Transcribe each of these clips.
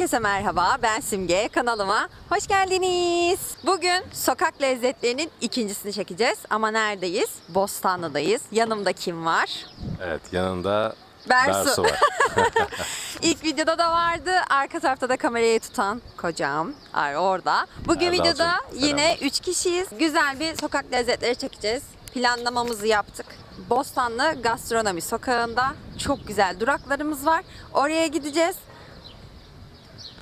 Herkese merhaba, ben Simge. Kanalıma hoş geldiniz. Bugün sokak lezzetlerinin ikincisini çekeceğiz. Ama neredeyiz? Bostanlı'dayız. Yanımda kim var? Evet yanında Bersu. Bersu var. İlk videoda da vardı. Arka tarafta da kamerayı tutan kocam var orada. Bugün Erdal'cığım, videoda yine selamlar. 3 kişiyiz. Güzel bir sokak lezzetleri çekeceğiz. Planlamamızı yaptık. Bostanlı Gastronomi Sokağı'nda çok güzel duraklarımız var. Oraya gideceğiz.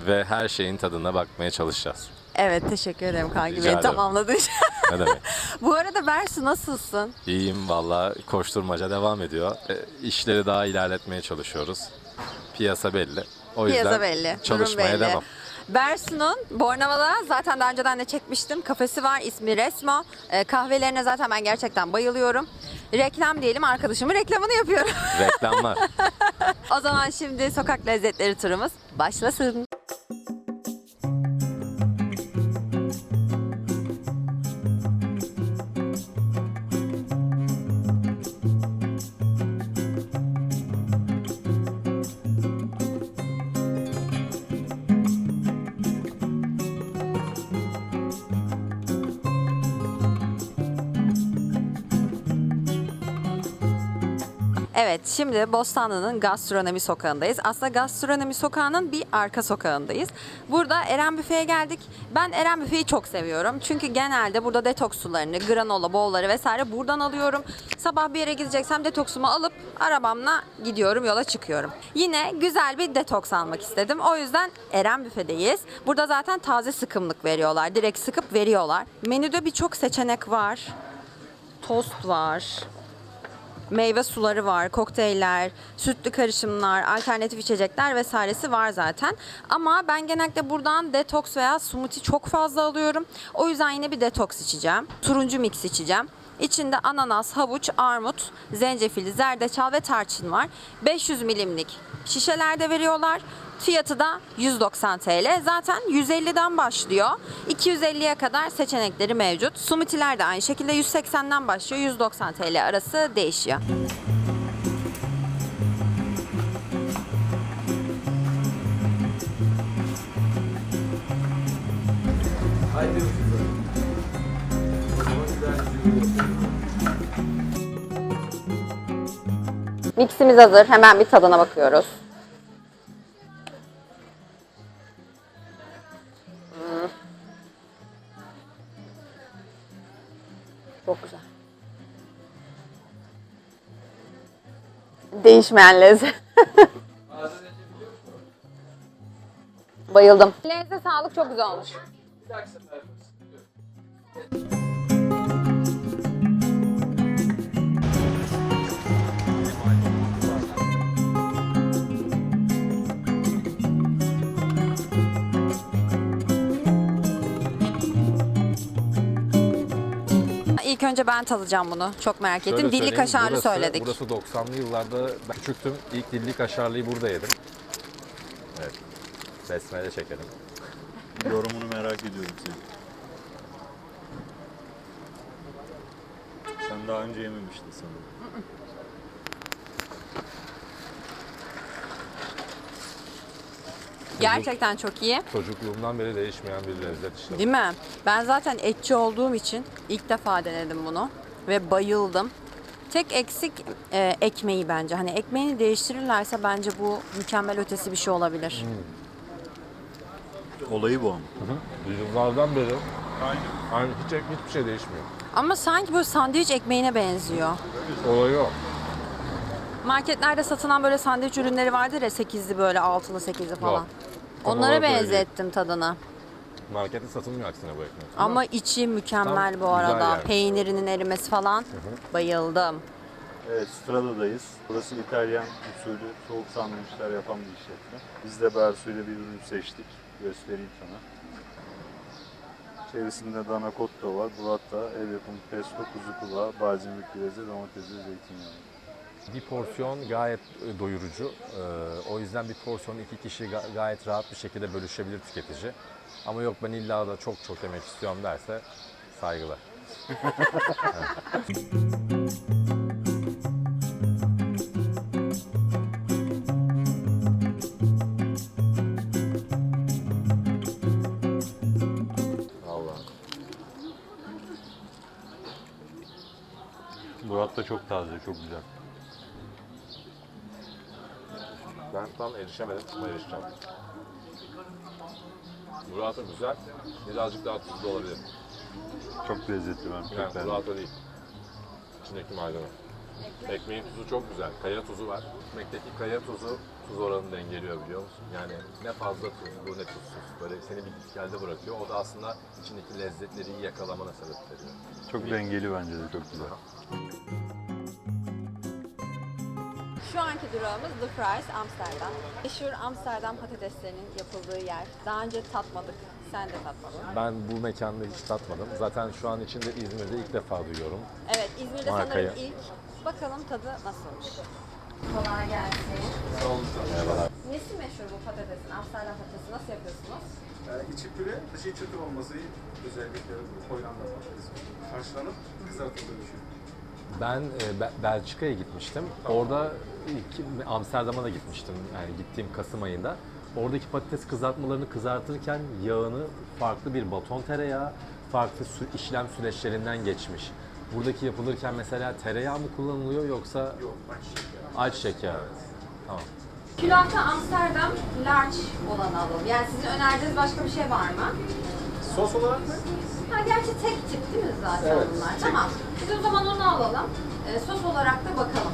Ve her şeyin tadına bakmaya çalışacağız. Evet teşekkür ederim kanki Rica ederim. tamamladığın için. Ne demek? Bu arada Bersu nasılsın? İyiyim valla koşturmaca devam ediyor. E, işleri daha ilerletmeye çalışıyoruz. Piyasa belli. O yüzden Piyasa belli. durum çalışmaya belli. devam. Bersu'nun Bornova'da zaten daha önceden de çekmiştim. Kafesi var ismi Resmo. Ee, kahvelerine zaten ben gerçekten bayılıyorum. Reklam diyelim arkadaşımın reklamını yapıyorum. Reklamlar. o zaman şimdi sokak lezzetleri turumuz başlasın. Evet, şimdi Bostanlı'nın gastronomi sokağındayız. Aslında gastronomi sokağının bir arka sokağındayız. Burada Eren Büfe'ye geldik. Ben Eren Büfe'yi çok seviyorum. Çünkü genelde burada detoks sularını, granola, bolları vesaire buradan alıyorum. Sabah bir yere gideceksem detoksumu alıp arabamla gidiyorum, yola çıkıyorum. Yine güzel bir detoks almak istedim. O yüzden Eren Büfe'deyiz. Burada zaten taze sıkımlık veriyorlar. Direkt sıkıp veriyorlar. Menüde birçok seçenek var. Tost var meyve suları var, kokteyller, sütlü karışımlar, alternatif içecekler vesairesi var zaten. Ama ben genellikle buradan detoks veya smoothie çok fazla alıyorum. O yüzden yine bir detoks içeceğim. Turuncu mix içeceğim. İçinde ananas, havuç, armut, zencefil, zerdeçal ve tarçın var. 500 milimlik şişelerde veriyorlar. Fiyatı da 190 TL. Zaten 150'den başlıyor. 250'ye kadar seçenekleri mevcut. Smoothie'ler de aynı şekilde 180'den başlıyor. 190 TL arası değişiyor. Miximiz hazır. Hemen bir tadına bakıyoruz. Hmm. Çok güzel. Değişmeyen lezzet. Bayıldım. Elinize sağlık çok güzel olmuş. İlk önce ben tadacağım bunu. Çok merak ettim. Şöyle Dilli söyleyeyim, kaşarlı burası- söyledik. Burası 90'lı yıllarda ben küçüktüm. İlk dilli kaşarlıyı burada yedim. Evet. Besmele çekelim. Yorumunu merak ediyorum senin. Sen daha önce yememiştin sanırım. Gerçekten çok iyi. Çocukluğumdan beri değişmeyen bir lezzet işte. Değil mi? Ben zaten etçi olduğum için ilk defa denedim bunu ve bayıldım. Tek eksik e, ekmeği bence. Hani ekmeğini değiştirirlerse bence bu mükemmel ötesi bir şey olabilir. Olayı bu ama. Yıllardan beri aynı hiç hiçbir şey değişmiyor. Ama sanki böyle sandviç ekmeğine benziyor. Olayı o. Marketlerde satılan böyle sandviç ürünleri vardır ya 8'li böyle 6'lı 8'li falan. Tam Onlara olarak öyle değil. benzettim tadını. Markette satılmıyor aksine bu ekmek. Ama içi mükemmel Tam bu arada. yani. Peynirinin erimesi falan. Bayıldım. Evet, Strada'dayız. Burası İtalyan usulü soğuk sandviçler yapan bir işletme. Biz de Bersu ile bir ürün seçtik. Göstereyim sana. İçerisinde dana cotto var. Burrata, ev yapımı pesto, kuzu kulağı, balzamik birezi, domatesi, zeytinyağı. Bir porsiyon gayet e, doyurucu. E, o yüzden bir porsiyonu iki kişi gayet rahat bir şekilde bölüşebilir tüketici. Ama yok ben illa da çok çok yemek istiyorum derse saygılar. Murat da çok taze, çok güzel. Tam erişemedim ama erişeceğim. Burası güzel. Birazcık daha tuzlu olabilir. Çok lezzetli ben. Çok Yani beğendim. burası değil. İçindeki malzeme. Ekmeğin tuzu çok güzel. Kaya tuzu var. Ekmekteki kaya tuzu tuz oranını dengeliyor biliyor musun? Yani ne fazla tuzlu ne tuzsuz. Böyle seni bir gitgelde bırakıyor. O da aslında içindeki lezzetleri iyi yakalamana sebep veriyor. Çok dengeli bence de çok güzel. Şu anki durağımız The Fries Amsterdam. Meşhur Amsterdam patateslerinin yapıldığı yer. Daha önce tatmadık. Sen de tatmadın. Ben bu mekanda hiç tatmadım. Zaten şu an içinde İzmir'de ilk defa duyuyorum. Evet, İzmir'de Markayı. sanırım ilk. Bakalım tadı nasılmış. Kolay gelsin. Merhabalar. Nesi meşhur bu patatesin? Amsterdam patatesi nasıl yapıyorsunuz? Ee, içi püre, dışı çıtır olması özellikle Hollanda patatesi. Haşlanıp kızartıldığı için. Ben e, Be- Belçika'ya gitmiştim. Orada ilk Amsterdam'a da gitmiştim. Yani gittiğim Kasım ayında. Oradaki patates kızartmalarını kızartırken yağını farklı bir baton tereyağı, farklı sü- işlem süreçlerinden geçmiş. Buradaki yapılırken mesela tereyağı mı kullanılıyor yoksa Yok, bak şeker. ayçiçek yağı? Tamam. Külahta Amsterdam large olanı alalım. Yani sizin önerdiğiniz başka bir şey var mı? Sos olarak mı? Gerçi tek tip değil mi zaten Evet, bunlar? tek Tamam. Biz o zaman onu alalım. Ee, sos olarak da bakalım.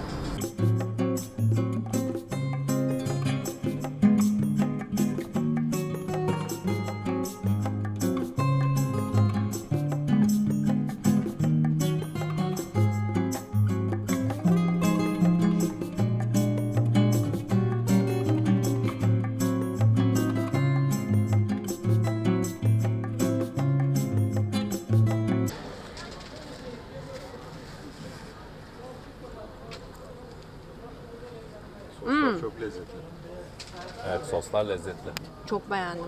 Soslar lezzetli. Çok beğendim.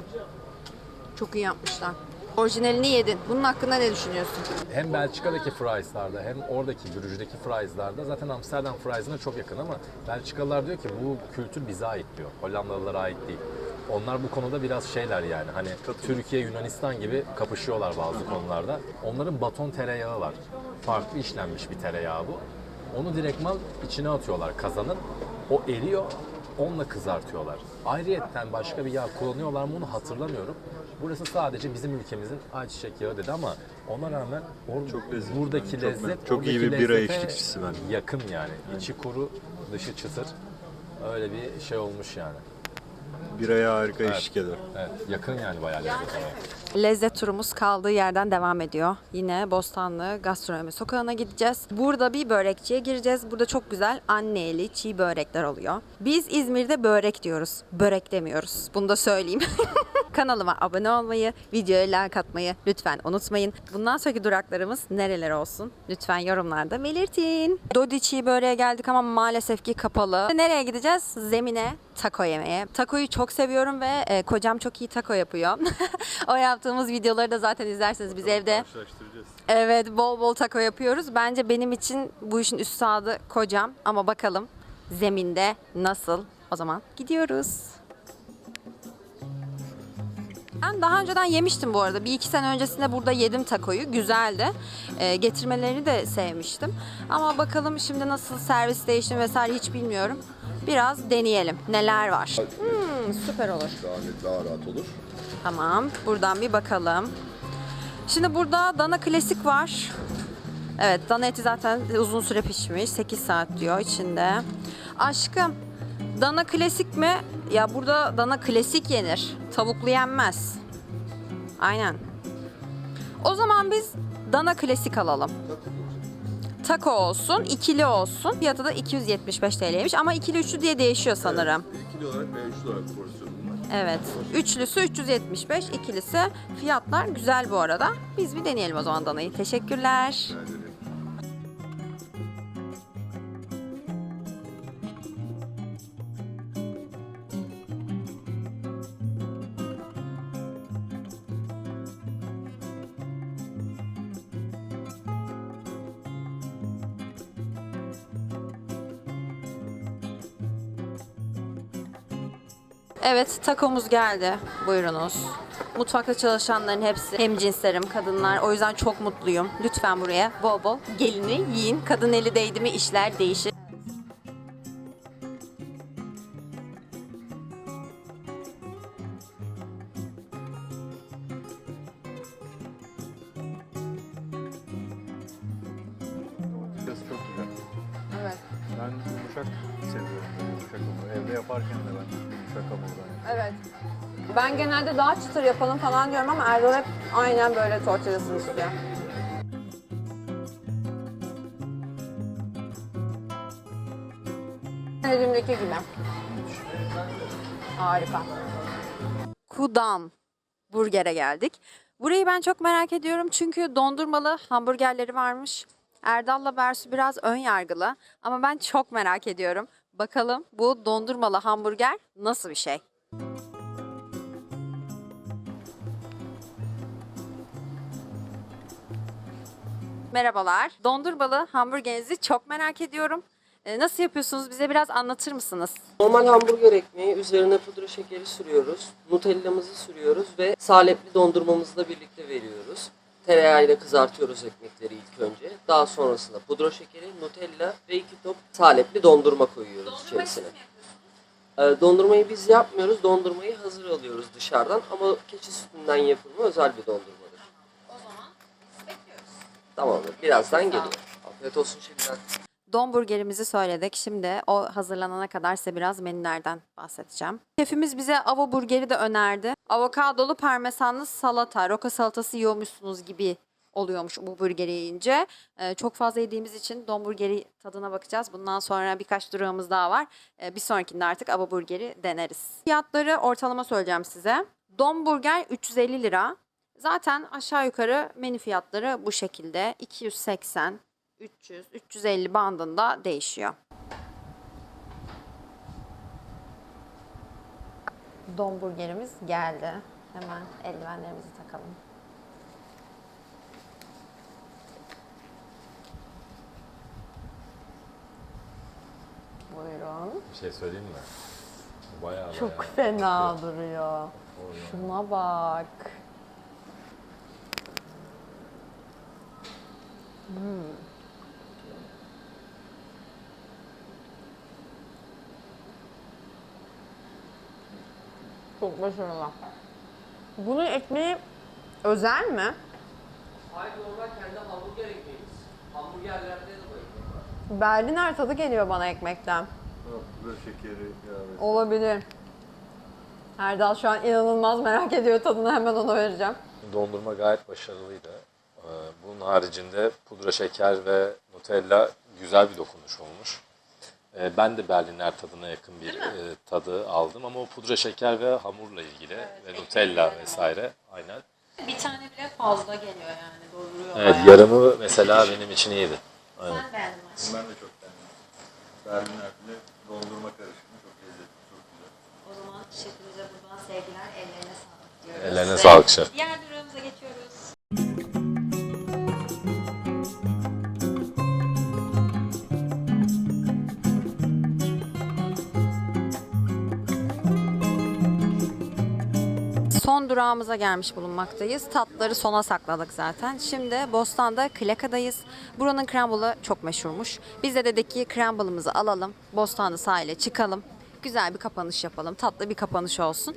Çok iyi yapmışlar. Orijinalini yedin. Bunun hakkında ne düşünüyorsun? Hem Belçika'daki frieslarda hem oradaki Brüj'deki frieslarda zaten Amsterdam fries'ine çok yakın ama Belçikalılar diyor ki bu kültür bize ait diyor. Hollandalılara ait değil. Onlar bu konuda biraz şeyler yani hani Türkiye, Yunanistan gibi kapışıyorlar bazı konularda. Onların baton tereyağı var. Farklı işlenmiş bir tereyağı bu. Onu direktman içine atıyorlar kazanın. O eriyor, onunla kızartıyorlar. Ayrıyetten başka bir yağ kullanıyorlar mı onu hatırlamıyorum. Burası sadece bizim ülkemizin ayçiçek yağı dedi ama ona rağmen or- Çok lezzetli. buradaki Çok lezzet ben- çok iyi oradaki bir bira lezzete içlikçisi ben. Yakın yani. İçi kuru, dışı çıtır. Öyle bir şey olmuş yani. Biraya harika eşlik eder. Evet, yakın yani bayağı lezzet olarak. Lezzet turumuz kaldığı yerden devam ediyor. Yine Bostanlı Gastronomi Sokağı'na gideceğiz. Burada bir börekçiye gireceğiz. Burada çok güzel anneli çiğ börekler oluyor. Biz İzmir'de börek diyoruz. Börek demiyoruz. Bunu da söyleyeyim. Kanalıma abone olmayı, videoya like atmayı lütfen unutmayın. Bundan sonraki duraklarımız nereler olsun? Lütfen yorumlarda belirtin. Dodi çiğ böreğe geldik ama maalesef ki kapalı. Nereye gideceğiz? Zemine taco yemeye. Takoyu çok seviyorum ve e, kocam çok iyi taco yapıyor. o yaptığımız videoları da zaten izlerseniz biz evde evet bol bol taco yapıyoruz. Bence benim için bu işin üstadı kocam ama bakalım zeminde nasıl? O zaman gidiyoruz. Ben daha önceden yemiştim bu arada. Bir iki sene öncesinde burada yedim takoyu. Güzeldi. Ee, getirmelerini de sevmiştim. Ama bakalım şimdi nasıl servis değiştim vesaire hiç bilmiyorum. Biraz deneyelim. Neler var? Hmm, süper olur. Daha, daha rahat olur. Tamam. Buradan bir bakalım. Şimdi burada dana klasik var. Evet dana eti zaten uzun süre pişmiş. 8 saat diyor içinde. Aşkım dana klasik mi? Ya burada dana klasik yenir. Tavuklu yenmez. Aynen. O zaman biz dana klasik alalım. Taco olsun, ikili olsun. Fiyatı da 275 TL'ymiş ama ikili üçlü diye değişiyor sanırım. İkili olarak ve üçlü olarak porsiyonum var. Evet. Üçlüsü 375, ikilisi fiyatlar güzel bu arada. Biz bir deneyelim o zaman danayı. Teşekkürler. Yani Evet, takomuz geldi. Buyurunuz. Mutfakta çalışanların hepsi hem cinslerim, kadınlar. O yüzden çok mutluyum. Lütfen buraya bol bol gelini yiyin. Kadın eli değdi mi işler değişir. Çok güzel. Evet. Ben yumuşak seviyorum. Yumuşak hamur. Evde yaparken de ben yapıyorum. Evet. Ben genelde daha çıtır yapalım falan diyorum ama Erdal hep aynen böyle tortillasını istiyor. Elimdeki gibi. Harika. Kudam burgere geldik. Burayı ben çok merak ediyorum çünkü dondurmalı hamburgerleri varmış. Erdal'la Bersu biraz ön yargılı ama ben çok merak ediyorum. Bakalım bu dondurmalı hamburger nasıl bir şey? Merhabalar. Dondurmalı hamburgerinizi çok merak ediyorum. Ee, Nasıl yapıyorsunuz? Bize biraz anlatır mısınız? Normal hamburger ekmeği üzerine pudra şekeri sürüyoruz. Nutellamızı sürüyoruz ve salepli dondurmamızla birlikte veriyoruz. Tereyağıyla kızartıyoruz ekmekleri ilk önce. Daha sonrasında pudra şekeri, nutella ve iki top salepli dondurma koyuyoruz içerisine. Ee, Dondurmayı biz yapmıyoruz. Dondurmayı hazır alıyoruz dışarıdan ama keçi sütünden yapılma özel bir dondurmadır. O zaman bekliyoruz. Tamamdır. Birazdan geliyor. Afiyet olsun şimdiden. Domburgerimizi söyledik. Şimdi o hazırlanana kadar size biraz menülerden bahsedeceğim. Şefimiz bize avo burgeri de önerdi. Avokadolu parmesanlı salata, roka salatası yiyormuşsunuz gibi oluyormuş bu burgeri yiyince. Ee, çok fazla yediğimiz için domburgeri tadına bakacağız. Bundan sonra birkaç durağımız daha var. Ee, bir sonrakinde artık avo burgeri deneriz. Fiyatları ortalama söyleyeceğim size. Domburger 350 lira. Zaten aşağı yukarı menü fiyatları bu şekilde. 280, 300, 350 bandında değişiyor. Domburgerimiz geldi. Hemen eldivenlerimizi takalım. Buyurun. Bir şey söyleyeyim mi? Bayağı Çok bayağı. fena duruyor. Şuna bak. Çok başarılı. Bunun ekmeği özel mi? Hayır normal kendi hamburger ekmeğimiz. Hamburgerlerde de bayılıyor. Berliner tadı geliyor bana ekmekten. Pudra şekeri, ve Olabilir. Erdal şu an inanılmaz merak ediyor tadını hemen ona vereceğim. Dondurma gayet başarılıydı. Ee, Bunun haricinde pudra şeker ve Nutella güzel bir dokunuş olmuş. Ee, Ben de Berliner tadına yakın bir e, tadı aldım ama o pudra şeker ve hamurla ilgili ve Nutella vesaire aynen. Bir tane bile fazla geliyor yani dolduruyor. Evet yarımı mesela benim için iyiydi. Aynen. Sen beğendin mi? Ben de çok beğendim. Berliner'le dondurma karışımı çok lezzetli, çok güzel. O zaman şefimize buradan sevgiler, ellerine sağlık diyoruz. Ellerine sağlık şef. Diğer Son durağımıza gelmiş bulunmaktayız. Tatları sona sakladık zaten. Şimdi Bostan'da Klaka'dayız. Buranın cramble'ı çok meşhurmuş. Biz de dedik ki crumble'ımızı alalım. Bostanlı sahile çıkalım. Güzel bir kapanış yapalım. Tatlı bir kapanış olsun.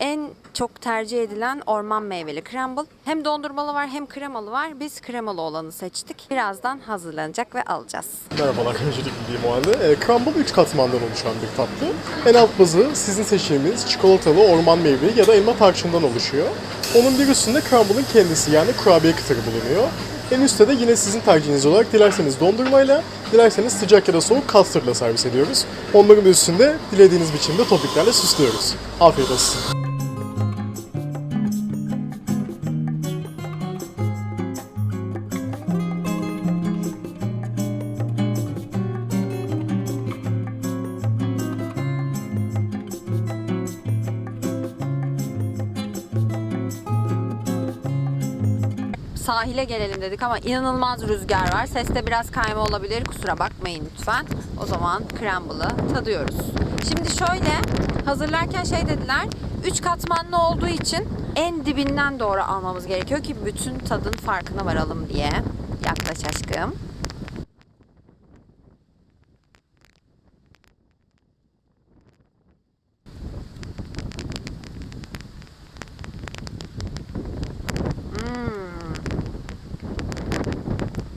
En çok tercih edilen orman meyveli crumble. Hem dondurmalı var hem kremalı var. Biz kremalı olanı seçtik. Birazdan hazırlanacak ve alacağız. Merhabalar, öncelikle diyeyim o halde. E, crumble 3 katmandan oluşan bir tatlı. En alt bazı sizin seçtiğiniz çikolatalı orman meyveli ya da elma tarçından oluşuyor. Onun bir üstünde crumble'ın kendisi yani kurabiye kıtırı bulunuyor. En üstte de yine sizin tercihiniz olarak dilerseniz dondurmayla, dilerseniz sıcak ya da soğuk custard'la servis ediyoruz. Onların üstünde dilediğiniz biçimde topiklerle süslüyoruz. Afiyet olsun. Sahile gelelim dedik ama inanılmaz rüzgar var. Seste biraz kayma olabilir. Kusura bakmayın lütfen. O zaman crumble'ı tadıyoruz. Şimdi şöyle hazırlarken şey dediler. 3 katmanlı olduğu için en dibinden doğru almamız gerekiyor ki bütün tadın farkına varalım diye. Yaklaş aşkım. Hmm.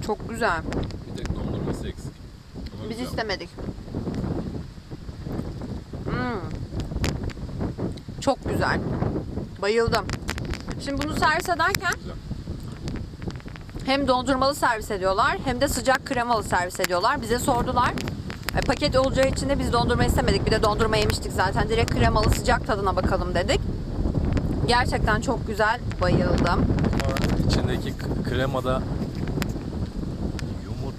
Çok güzel. Bir tek dondurması eksik. Ama Biz güzel. istemedik. Hmm. Çok güzel. Bayıldım. Şimdi bunu servis ederken Güzel. hem dondurmalı servis ediyorlar hem de sıcak kremalı servis ediyorlar. Bize sordular. E, paket olacağı için de biz dondurma istemedik. Bir de dondurma yemiştik zaten. Direkt kremalı sıcak tadına bakalım dedik. Gerçekten çok güzel. Bayıldım. Ama içindeki k-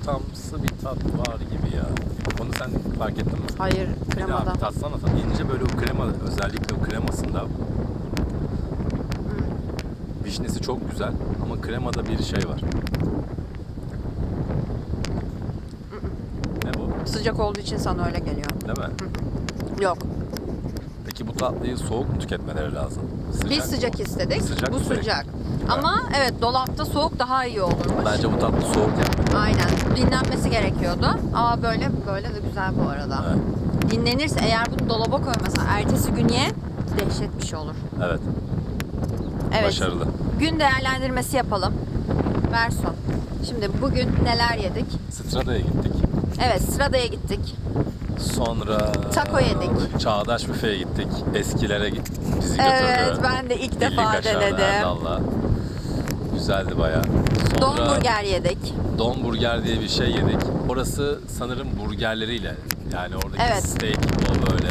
yumurtamsı bir tat var gibi ya. Onu sen fark ettin mi? Hayır Bir daha kremada. bir tatsana tat. İnce böyle o krema özellikle o kremasında vişnesi çok güzel ama kremada bir şey var. Ne bu? Sıcak olduğu için sana öyle geliyor. Değil mi? Yok. Peki bu tatlıyı soğuk mu tüketmeleri lazım? Biz sıcak istedik. Sıcak bu peki? sıcak. Ama evet dolapta soğuk daha iyi olurmuş. Bence bu tatlı soğuk yani. Aynen. Dinlenmesi gerekiyordu. Ama böyle böyle de güzel bu arada. Evet. Dinlenirse eğer bunu dolaba koymasan ertesi gün ye dehşet bir şey olur. Evet. Evet. Başarılı. Gün değerlendirmesi yapalım. Verson. Şimdi bugün neler yedik? Strada'ya gittik. Evet Sırada'ya gittik. Sonra Taco yedik. Çağdaş büfeye gittik. Eskilere git bizi götürdü. Evet ben de ilk defa denedim. Erdal'la. Güzeldi bayağı. Sonra Donburger yedik. Donburger diye bir şey yedik. Orası sanırım burgerleriyle yani oradaki Evet. steak o böyle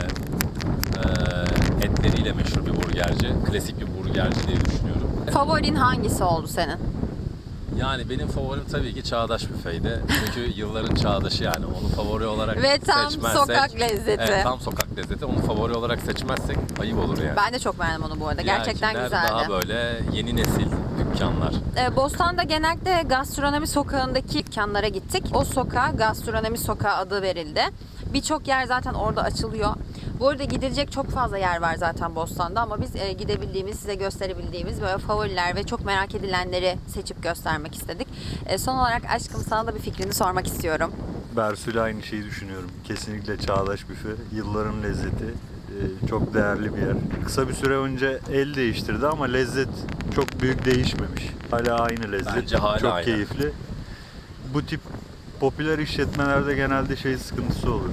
e, etleriyle meşhur bir burgerci. Klasik bir burgerci diye düşünüyorum. Favorin hangisi oldu senin? Yani benim favorim tabii ki Çağdaş büfeydi. Çünkü yılların çağdaşı yani. Onu favori olarak Ve tam seçmezsek... sokak lezzeti. Evet tam sokak lezzeti. Onu favori olarak seçmezsek ayıp olur yani. Ben de çok beğendim onu bu arada. Gerçekten Diğerkiler güzeldi. daha böyle yeni nesil dükkanlar. Ee, Bostan'da genellikle gastronomi sokağındaki dükkanlara gittik. O sokağa gastronomi sokağı adı verildi. Birçok yer zaten orada açılıyor. Bu arada gidilecek çok fazla yer var zaten Bostan'da ama biz e, gidebildiğimiz, size gösterebildiğimiz böyle favoriler ve çok merak edilenleri seçip göstermek istedik. E, son olarak aşkım sana da bir fikrini sormak istiyorum. Bersu'yla aynı şeyi düşünüyorum. Kesinlikle çağdaş büfe. Yılların lezzeti. Ee, Çok değerli bir yer. Kısa bir süre önce el değiştirdi ama lezzet çok büyük değişmemiş. Hala aynı lezzet. Bence hala çok aynı. keyifli. Bu tip popüler işletmelerde genelde şey sıkıntısı olur.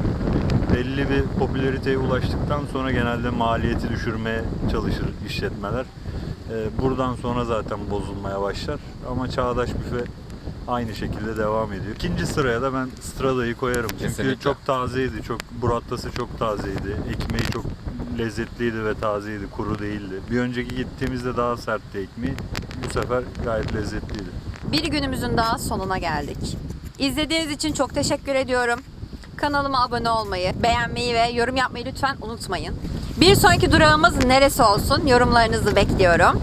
Belli bir popülariteye ulaştıktan sonra genelde maliyeti düşürmeye çalışır işletmeler. Ee, Buradan sonra zaten bozulmaya başlar. Ama Çağdaş Büfe aynı şekilde devam ediyor. İkinci sıraya da ben Strada'yı koyarım. Çünkü Kesinlikle. çok tazeydi. Çok burattası çok tazeydi. Ekmeği çok lezzetliydi ve tazeydi. Kuru değildi. Bir önceki gittiğimizde daha sertti ekmeği. Bu sefer gayet lezzetliydi. Bir günümüzün daha sonuna geldik. İzlediğiniz için çok teşekkür ediyorum. Kanalıma abone olmayı, beğenmeyi ve yorum yapmayı lütfen unutmayın. Bir sonraki durağımız neresi olsun yorumlarınızı bekliyorum.